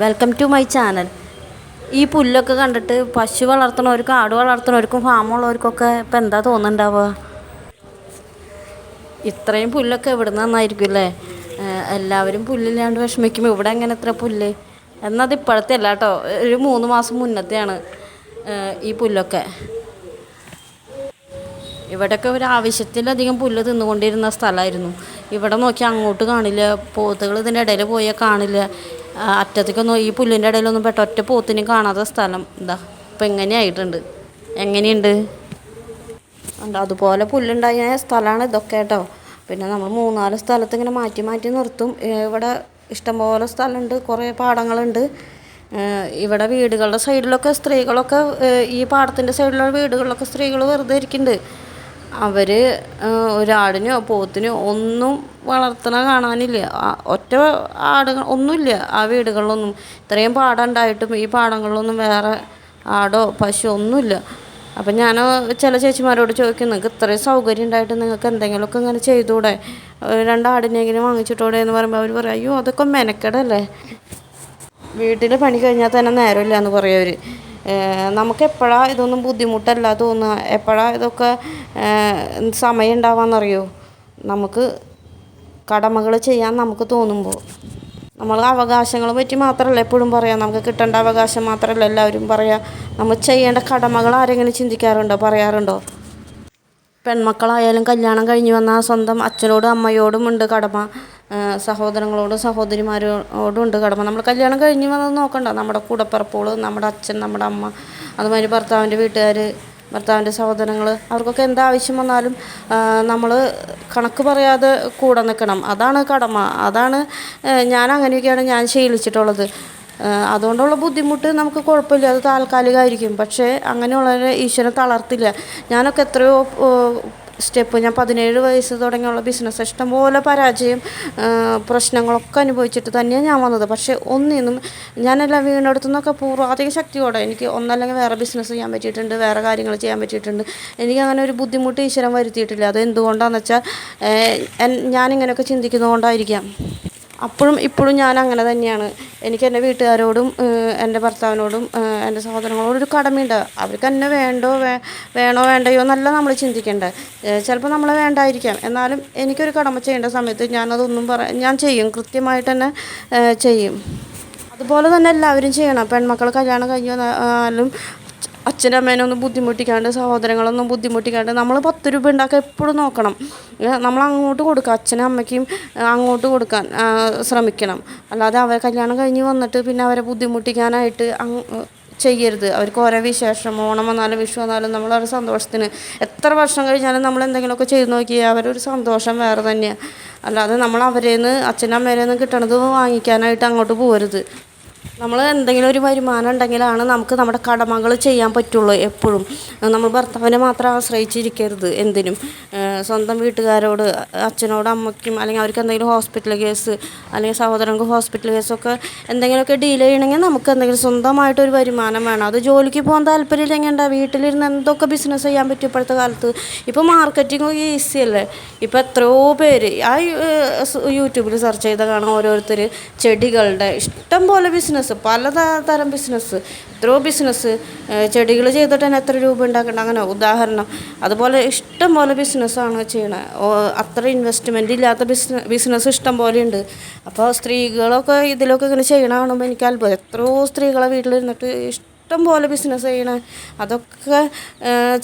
Welcome to my channel ഈ പുല്ലൊക്കെ കണ്ടിട്ട് പശു വളർത്തുന്നവർക്കും ആട് വളർത്തുന്നവർക്കും ഫാമുള്ളവർക്കൊക്കെ ഇപ്പം എന്താ തോന്നുന്നുണ്ടാവുക? ഇത്രയും പുല്ലൊക്കെ എവിടെ നിന്നായിരിക്കും അല്ലേ? എല്ലാവരും പുല്ലില്ലാണ്ട് വിഷമിക്കും. ഇവിടെ എങ്ങനെ ഇത്ര പുല്ല്? എന്നത് ഇപ്പോഴത്തെ അല്ല കേട്ടോ ഒരു മൂന്ന് മാസം മുന്നത്തെയാണ് ഈ പുല്ലൊക്കെ. ഇവിടെയൊക്കെ ഒരു ആവശ്യത്തിലധികം പുല്ല് തിന്നുകൊണ്ടിരുന്ന സ്ഥലമായിരുന്നു. ഇവിടെ നോക്കി അങ്ങോട്ട് കാണില്ല പോത്തുകൾ ഇതിന്റെ ഇടയിൽ പോയാൽ കാണില്ല. അറ്റത്തേക്കൊന്നും ഈ പുല്ലിന്റെ ഇടയിലൊന്നും പെട്ട ഒറ്റ പോത്തിനും കാണാത്ത സ്ഥലം. ഇതാ ഇപ്പം എങ്ങനെയായിട്ടുണ്ട് എങ്ങനെയുണ്ട്? അതുപോലെ പുല്ലുണ്ടായ സ്ഥലമാണ് ഇതൊക്കെ കേട്ടോ. പിന്നെ നമ്മൾ മൂന്നാൽ സ്ഥലത്ത് ഇങ്ങനെ മാറ്റി മാറ്റി നിർത്തും. ഇവിടെ ഇഷ്ടംപോലെ സ്ഥലമുണ്ട് കുറേ പാടങ്ങളുണ്ട്. ഇവിടെ വീടുകളുടെ സൈഡിലൊക്കെ സ്ത്രീകളൊക്കെ ഈ പാടത്തിന്റെ സൈഡിലുള്ള വീടുകളിലൊക്കെ സ്ത്രീകൾ വെറുതെ ഇരിക്കുന്നുണ്ട്. അവർ ഒരാടിനോ പോത്തിനോ ഒന്നും വളർത്തണ കാണാനില്ല. ഒറ്റ ആടുകൾ ഒന്നുമില്ല ആ വീടുകളിലൊന്നും. ഇത്രയും പാടം ഉണ്ടായിട്ടും ഈ പാടങ്ങളിലൊന്നും വേറെ ആടോ പശു ഒന്നുമില്ല. അപ്പം ഞാൻ ചില ചേച്ചിമാരോട് ചോദിക്കും നിങ്ങൾക്ക് ഇത്രയും സൗകര്യം ഉണ്ടായിട്ട് നിങ്ങൾക്ക് എന്തെങ്കിലുമൊക്കെ ഇങ്ങനെ ചെയ്തുകൂടെ രണ്ടാടിനെങ്കിലും വാങ്ങിച്ചിട്ടൂടെ? എന്ന് പറയുമ്പോൾ അവർ പറയും അയ്യോ അതൊക്കെ മെനക്കെടല്ലേ? വീട്ടിൽ പണി കഴിഞ്ഞാൽ തന്നെ നേരമില്ല എന്ന് പറയും അവർ നമുക്ക് എപ്പോഴാണ് ഇതൊന്നും ബുദ്ധിമുട്ടല്ല തോന്നുക? എപ്പോഴാ ഇതൊക്കെ സമയം ഉണ്ടാവാന്നറിയോ നമുക്ക് കടമകൾ ചെയ്യാൻ നമുക്ക് തോന്നുമ്പോൾ. നമ്മൾ അവകാശങ്ങളെ പറ്റി മാത്രമല്ല എപ്പോഴും പറയാം. നമുക്ക് കിട്ടേണ്ട അവകാശം മാത്രമല്ല എല്ലാവരും പറയാം. നമ്മൾ ചെയ്യേണ്ട കടമകൾ ആരെങ്കിലും ചിന്തിക്കാറുണ്ടോ? പറയാറുണ്ടോ? പെൺമക്കളായാലും കല്യാണം കഴിഞ്ഞ് വന്നാൽ സ്വന്തം അച്ഛനോടും അമ്മയോടും ഉണ്ട് കടമ. സഹോദരങ്ങളോടും സഹോദരിമാരോടും ഉണ്ട് കടമ. നമ്മൾ കല്യാണം കഴിഞ്ഞ് വന്നത് നോക്കണ്ട. നമ്മുടെ കൂടപ്പിറപ്പുകൾ നമ്മുടെ അച്ഛൻ നമ്മുടെ അമ്മ അതുമാതിരി ഭർത്താവിന്റെ വീട്ടുകാർ ഭർത്താവിന്റെ സഹോദരങ്ങൾ അവർക്കൊക്കെ എന്താവശ്യം വന്നാലും നമ്മൾ കണക്ക് പറയാതെ കൂടെ നിൽക്കണം. അതാണ് കടമ. അതാണ് ഞാൻ അങ്ങനെയൊക്കെയാണ് ഞാൻ ശീലിച്ചിട്ടുള്ളത്. അതുകൊണ്ടുള്ള ബുദ്ധിമുട്ട് നമുക്ക് കുഴപ്പമില്ല. അത് താൽക്കാലികമായിരിക്കും. പക്ഷേ അങ്ങനെയുള്ളവരെ ഈശ്വരൻ തളർത്തില്ല. ഞാനൊക്കെ എത്രയോ സ്റ്റെപ്പ് ഞാൻ പതിനേഴ് വയസ്സ് തുടങ്ങിയുള്ള ബിസിനസ് ഇഷ്ടംപോലെ പരാജയം പ്രശ്നങ്ങളൊക്കെ അനുഭവിച്ചിട്ട് തന്നെയാണ് ഞാൻ വന്നത്. പക്ഷേ ഒന്നിന്നും ഞാനെല്ലാം വീണെടുത്തു നിന്നൊക്കെ പൂർവാധിക ശക്തിയോടെ എനിക്ക് ഒന്നല്ലെങ്കിൽ വേറെ ബിസിനസ് ചെയ്യാൻ പറ്റിയിട്ടുണ്ട് വേറെ കാര്യങ്ങൾ ചെയ്യാൻ പറ്റിയിട്ടുണ്ട്. എനിക്ക് അങ്ങനെ ഒരു ബുദ്ധിമുട്ട് ഈശ്വരൻ വരുത്തിയിട്ടില്ല. അത് എന്തുകൊണ്ടാണെന്ന് വെച്ചാൽ ഞാനിങ്ങനെയൊക്കെ ചിന്തിക്കുന്നതുകൊണ്ടായിരിക്കാം. അപ്പോഴും ഇപ്പോഴും ഞാൻ അങ്ങനെ തന്നെയാണ്. എനിക്ക് എന്റെ വീട്ടുകാരോടും എന്റെ ഭർത്താവിനോടും എന്റെ സഹോദരങ്ങളോടും ഒരു കടമയുണ്ട്. അവർക്ക് എന്നെ വേണ്ടോ വേ വേണോ വേണ്ടയോ എന്നല്ല നമ്മൾ ചിന്തിക്കേണ്ടത്. ചിലപ്പോൾ നമ്മളെ വേണ്ടായിരിക്കാം. എന്നാലും എനിക്കൊരു കടമ ചെയ്യേണ്ട സമയത്ത് ഞാനതൊന്നും പറ ഞാൻ ചെയ്യും. കൃത്യമായിട്ട് തന്നെ ചെയ്യും. അതുപോലെ തന്നെ എല്ലാവരും ചെയ്യണം. പെൺമക്കൾ കല്യാണം കഴിഞ്ഞാലും അച്ഛനും അമ്മേനെ ഒന്നും ബുദ്ധിമുട്ടിക്കാണ്ട് സഹോദരങ്ങളൊന്നും ബുദ്ധിമുട്ടിക്കാണ്ട് നമ്മൾ പത്ത് രൂപ ഉണ്ടാക്കാൻ എപ്പോഴും നോക്കണം. നമ്മൾ അങ്ങോട്ട് കൊടുക്കുക അച്ഛനും അമ്മയ്ക്കും അങ്ങോട്ട് കൊടുക്കാൻ ശ്രമിക്കണം. അല്ലാതെ അവരെ കല്യാണം കഴിഞ്ഞ് വന്നിട്ട് പിന്നെ അവരെ ബുദ്ധിമുട്ടിക്കാനായിട്ട് ചെയ്യരുത്. അവർക്ക് ഓരോ വിശേഷം ഓണം വന്നാലും വിഷു വന്നാലും നമ്മൾ അവരുടെ സന്തോഷത്തിന് എത്ര വർഷം കഴിഞ്ഞാലും നമ്മൾ എന്തെങ്കിലുമൊക്കെ ചെയ്ത് നോക്കിയാൽ അവരൊരു സന്തോഷം വേറെ തന്നെയാണ് അല്ലാതെ നമ്മൾ അവരേന്ന് അച്ഛനും അമ്മേനെ നിന്ന് കിട്ടണത് വാങ്ങിക്കാനായിട്ട് അങ്ങോട്ട് പോരുത്. നമ്മൾ എന്തെങ്കിലും ഒരു വരുമാനം ഉണ്ടെങ്കിലാണ് നമുക്ക് നമ്മുടെ കടമകൾ ചെയ്യാൻ പറ്റുള്ളൂ എപ്പോഴും. നമ്മൾ ഭർത്താവിനെ മാത്രം ആശ്രയിച്ചിരിക്കരുത് എന്തിനും. സ്വന്തം വീട്ടുകാരോട് അച്ഛനോട് അമ്മയ്ക്കും അല്ലെങ്കിൽ അവർക്ക് എന്തെങ്കിലും ഹോസ്പിറ്റൽ കേസ് അല്ലെങ്കിൽ സഹോദരങ്ങൾക്ക് ഹോസ്പിറ്റൽ കേസൊക്കെ എന്തെങ്കിലുമൊക്കെ ഡീൽ ചെയ്യണമെങ്കിൽ നമുക്ക് എന്തെങ്കിലും സ്വന്തമായിട്ടൊരു വരുമാനം വേണം. അത് ജോലിക്ക് പോകാൻ താല്പര്യമില്ലെങ്കിൽ എന്താ? വീട്ടിലിരുന്ന് എന്തൊക്കെ ബിസിനസ് ചെയ്യാൻ പറ്റും ഇപ്പോഴത്തെ കാലത്ത്? ഇപ്പോൾ മാർക്കറ്റിംഗ് ഈസി അല്ലേ? ഇപ്പോൾ എത്രയോ പേര് ആ യൂട്യൂബിൽ സെർച്ച് ചെയ്ത കാണാം ഓരോരുത്തർ ചെടികളുടെ ഇഷ്ടം പോലെ ബിസിനസ് പല പലതരം തരം ബിസിനസ് എത്രയോ ബിസിനസ് ചെടികൾ ചെയ്തിട്ട് തന്നെ എത്ര രൂപ ഉണ്ടാക്കണ്ട. അങ്ങനെ ഉദാഹരണം അതുപോലെ ഇഷ്ടം പോലെ ബിസിനസ്സാണ് ചെയ്യണത് അത്ര ഇൻവെസ്റ്റ്മെന്റ് ഇല്ലാത്ത ബിസിനസ് ബിസിനസ് ഇഷ്ടം പോലെ ഉണ്ട്. അപ്പോൾ സ്ത്രീകളൊക്കെ ഇതിലൊക്കെ ഇങ്ങനെ ചെയ്യണ എനിക്ക് അത്ഭുതം. എത്രയോ സ്ത്രീകളെ വീട്ടിലിരുന്നിട്ട് ഇഷ്ടം ഇഷ്ടം പോലെ ബിസിനസ് ചെയ്യണ. അതൊക്കെ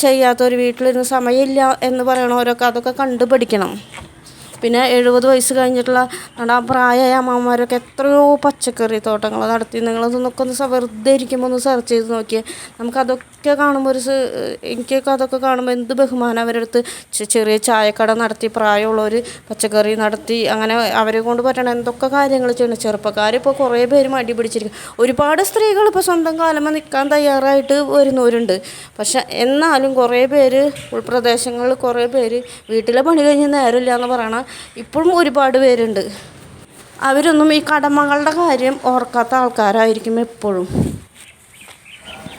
ചെയ്യാത്തൊരു വീട്ടിലിരുന്ന് സമയമില്ല എന്ന് പറയണവരൊക്കെ അതൊക്കെ കണ്ടു പഠിക്കണം പിന്നെ എഴുപത് വയസ്സ് കഴിഞ്ഞിട്ടുള്ള നമ്മുടെ ആ പ്രായമായ അമ്മമാരൊക്കെ എത്രയോ പച്ചക്കറി തോട്ടങ്ങൾ നടത്തി. നിങ്ങളതൊന്നൊക്കെ ഒന്ന് വെറുതെ ഇരിക്കുമ്പോൾ ഒന്ന് സെർച്ച് ചെയ്ത് നോക്കിയേ. നമുക്കതൊക്കെ കാണുമ്പോൾ ഒരു എനിക്കൊക്കെ അതൊക്കെ കാണുമ്പോൾ എന്ത് ബഹുമാനം അവരുടെ അടുത്ത്. ചെറിയ ചായക്കട നടത്തി പ്രായമുള്ളവർ പച്ചക്കറി നടത്തി അങ്ങനെ അവരെ കൊണ്ട് പറ്റണ എന്തൊക്കെ കാര്യങ്ങൾ ചെയ്യണം. ചെറുപ്പക്കാരിപ്പോൾ കുറേ പേര് മടി പിടിച്ചിരിക്കും. ഒരുപാട് സ്ത്രീകൾ ഇപ്പോൾ സ്വന്തം കാലമ നിൽക്കാൻ തയ്യാറായിട്ട് വരുന്നവരുണ്ട്. പക്ഷെ എന്നാലും കുറേ പേര് ഉൾപ്രദേശങ്ങളിൽ കുറേ പേര് വീട്ടിലെ പണി കഴിഞ്ഞ് നേരമില്ല എന്ന് പറയണ ഇപ്പോഴും ഒരുപാട് പേരുണ്ട്. അവരൊന്നും ഈ കടമകളുടെ കാര്യം ഓർക്കാത്ത ആൾക്കാരായിരിക്കും എപ്പോഴും.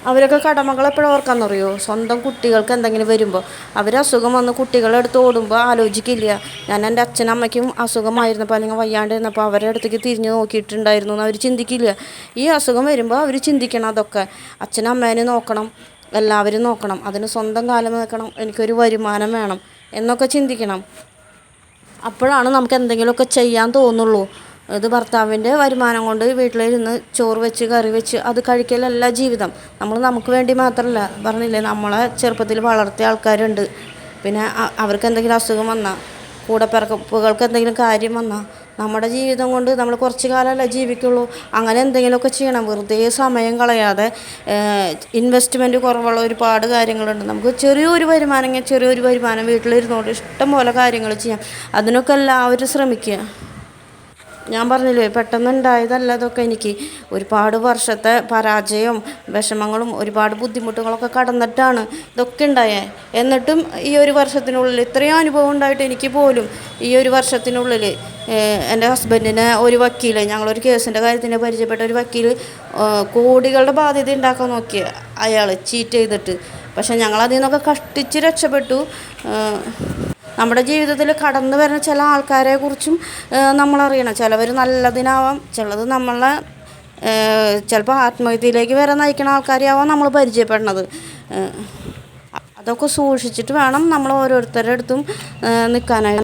അവരൊക്കെ കടമകൾ എപ്പോഴും ഓർക്കാന്നറിയോ? സ്വന്തം കുട്ടികൾക്ക് എന്തെങ്കിലും വരുമ്പോൾ അവർ അസുഖം വന്ന് കുട്ടികളെ അടുത്ത് ഓടുമ്പോൾ ആലോചിക്കില്ല. ഞാൻ എന്റെ അച്ഛനും അമ്മയ്ക്കും അസുഖമായിരുന്നപ്പോൾ അല്ലെങ്കിൽ വയ്യാണ്ടിരുന്നപ്പോൾ അവരുടെ അടുത്തേക്ക് തിരിഞ്ഞ് നോക്കിയിട്ടുണ്ടായിരുന്നു എന്ന് അവർ ചിന്തിക്കില്ല. ഈ അസുഖം വരുമ്പോൾ അവർ ചിന്തിക്കണം അതൊക്കെ. അച്ഛനും അമ്മേനെ നോക്കണം. എല്ലാവരും നോക്കണം. അതിന് സ്വന്തം കാലം നിൽക്കണം. എനിക്കൊരു വരുമാനം വേണം എന്നൊക്കെ ചിന്തിക്കണം. അപ്പോഴാണ് നമുക്ക് എന്തെങ്കിലുമൊക്കെ ചെയ്യാൻ തോന്നുള്ളൂ. ഇത് ഭർത്താവിന്റെ വരുമാനം കൊണ്ട് വീട്ടിലിരുന്ന് ചോറ് വെച്ച് കറി വെച്ച് അത് കഴിക്കലല്ല ജീവിതം. നമ്മൾ നമുക്ക് വേണ്ടി മാത്രമല്ല. പറഞ്ഞില്ലേ നമ്മളെ ചെറുപ്പത്തിൽ വളർത്തിയ ആൾക്കാരുണ്ട്. പിന്നെ അവർക്ക് എന്തെങ്കിലും അസുഖം വന്നാൽ കൂടെ പിറക്കപ്പുകൾക്ക് എന്തെങ്കിലും കാര്യം വന്നാൽ നമ്മുടെ ജീവിതം കൊണ്ട് നമ്മൾ കുറച്ച് കാലമല്ലേ ജീവിക്കുള്ളൂ. അങ്ങനെ എന്തെങ്കിലുമൊക്കെ ചെയ്യണം. വെറുതെ സമയം കളയാതെ ഇൻവെസ്റ്റ്മെന്റ് കുറവുള്ള ഒരുപാട് കാര്യങ്ങളുണ്ട്. നമുക്ക് ചെറിയൊരു വരുമാനം ചെറിയൊരു വരുമാനം വീട്ടിലിരുന്നുകൊണ്ട് ഇഷ്ടം പോലെ കാര്യങ്ങൾ ചെയ്യാം. അതിനൊക്കെ എല്ലാവരും ശ്രമിക്കുക. ഞാൻ പറഞ്ഞില്ലേ പെട്ടെന്നുണ്ടായതല്ല അതൊക്കെ എനിക്ക്. ഒരുപാട് വർഷത്തെ പരാജയവും വിഷമങ്ങളും ഒരുപാട് ബുദ്ധിമുട്ടുകളൊക്കെ കടന്നിട്ടാണ് ഇതൊക്കെ ഉണ്ടായേ. എന്നിട്ടും ഈ ഒരു വർഷത്തിനുള്ളിൽ ഇത്രയും അനുഭവം ഉണ്ടായിട്ട് എനിക്ക് പോലും ഈ ഒരു വർഷത്തിനുള്ളിൽ എന്റെ ഹസ്ബൻഡിനെ ഒരു വക്കീൽ ഞങ്ങളൊരു കേസിന്റെ കാര്യത്തിന് പരിചയപ്പെട്ട ഒരു വക്കീൽ കോടികളുടെ ബാധ്യത ഉണ്ടാക്കാൻ നോക്കിയ അയാൾ ചീറ്റ് ചെയ്തിട്ട്. പക്ഷേ ഞങ്ങളതിൽ നിന്നൊക്കെ കഷ്ടിച്ച് രക്ഷപ്പെട്ടു. നമ്മുടെ ജീവിതത്തിൽ കടന്നു വരുന്ന ചില ആൾക്കാരെ കുറിച്ചും നമ്മളറിയണം. ചിലവർ നല്ലതിനാവാം ചിലത് നമ്മളെ ചിലപ്പോൾ ആത്മഹത്യയിലേക്ക് വരെ നയിക്കുന്ന ആൾക്കാരെയാവാം നമ്മൾ പരിചയപ്പെടുന്നത്. അതൊക്കെ സൂക്ഷിച്ചിട്ട് വേണം നമ്മൾ ഓരോരുത്തരുടെ അടുത്തും നിൽക്കാനായി